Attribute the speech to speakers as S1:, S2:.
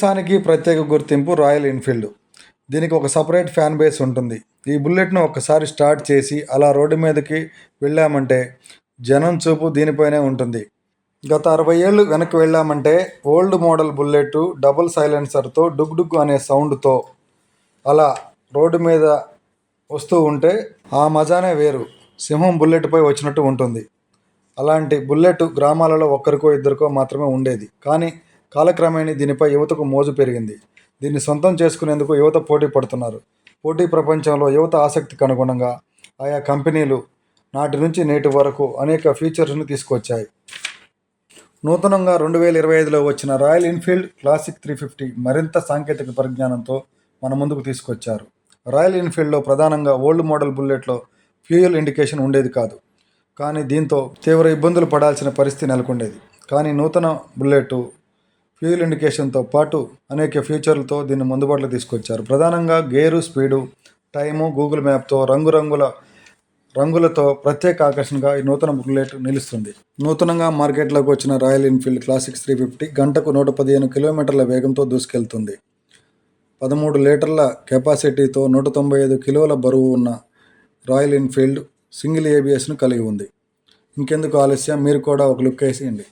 S1: దేశానికి ప్రత్యేక గుర్తింపు రాయల్ ఎన్ఫీల్డ్. దీనికి ఒక సపరేట్ ఫ్యాన్ బేస్ ఉంటుంది. ఈ బుల్లెట్ను ఒక్కసారి స్టార్ట్ చేసి అలా రోడ్డు మీదకి వెళ్ళామంటే జనం చూపు దీనిపైనే ఉంటుంది. గత అరవై ఏళ్ళు వెనక్కి వెళ్ళామంటే ఓల్డ్ మోడల్ బుల్లెట్ డబుల్ సైలెన్సర్తో డుగ్ డుగ్ అనే సౌండ్తో అలా రోడ్డు మీద వస్తూ ఉంటే ఆ మజానే వేరు. సింహం బుల్లెట్పై వచ్చినట్టు ఉంటుంది. అలాంటి బుల్లెట్ గ్రామాలలో ఒక్కరికో ఇద్దరికో మాత్రమే ఉండేది. కానీ కాలక్రమేణి దీనిపై యువతకు మోజు పెరిగింది. దీన్ని సొంతం చేసుకునేందుకు యువత పోటీ పడుతున్నారు. పోటీ ప్రపంచంలో యువత ఆసక్తికి అనుగుణంగా ఆయా కంపెనీలు నాటి నుంచి నేటి వరకు అనేక ఫీచర్స్ను తీసుకొచ్చాయి. నూతనంగా రెండు వేల ఇరవై ఐదులో వచ్చిన Royal Enfield Classic three fifty మరింత సాంకేతిక పరిజ్ఞానంతో మన ముందుకు తీసుకొచ్చారు. రాయల్ ఎన్ఫీల్డ్లో ప్రధానంగా ఓల్డ్ మోడల్ బుల్లెట్లో ఫ్యూయల్ ఇండికేషన్ ఉండేది కాదు. కానీ దీంతో తీవ్ర ఇబ్బందులు పడాల్సిన పరిస్థితి నెలకొండేది. కానీ నూతన బుల్లెట్ ఫ్యూయల్ ఇండికేషన్తో పాటు అనేక ఫీచర్లతో దీన్ని ముందుబాటులో తీసుకొచ్చారు. ప్రధానంగా గేరు స్పీడు టైము గూగుల్ మ్యాప్తో రంగురంగుల రంగులతో ప్రత్యేక ఆకర్షణగా ఈ నూతన బుల్లెట్ నిలుస్తుంది. నూతనంగా మార్కెట్లోకి వచ్చిన Royal Enfield Classics three fifty గంటకు నూట పదిహేను కిలోమీటర్ల వేగంతో దూసుకెళ్తుంది. పదమూడు లీటర్ల కెపాసిటీతో నూట తొంభై ఐదు కిలోల బరువు ఉన్న రాయల్ ఎన్ఫీల్డ్ సింగిల్ ఏబిఎస్ను కలిగి ఉంది. ఇంకెందుకు ఆలస్యం? మీరు కూడా ఒక లుక్ వేసేయండి.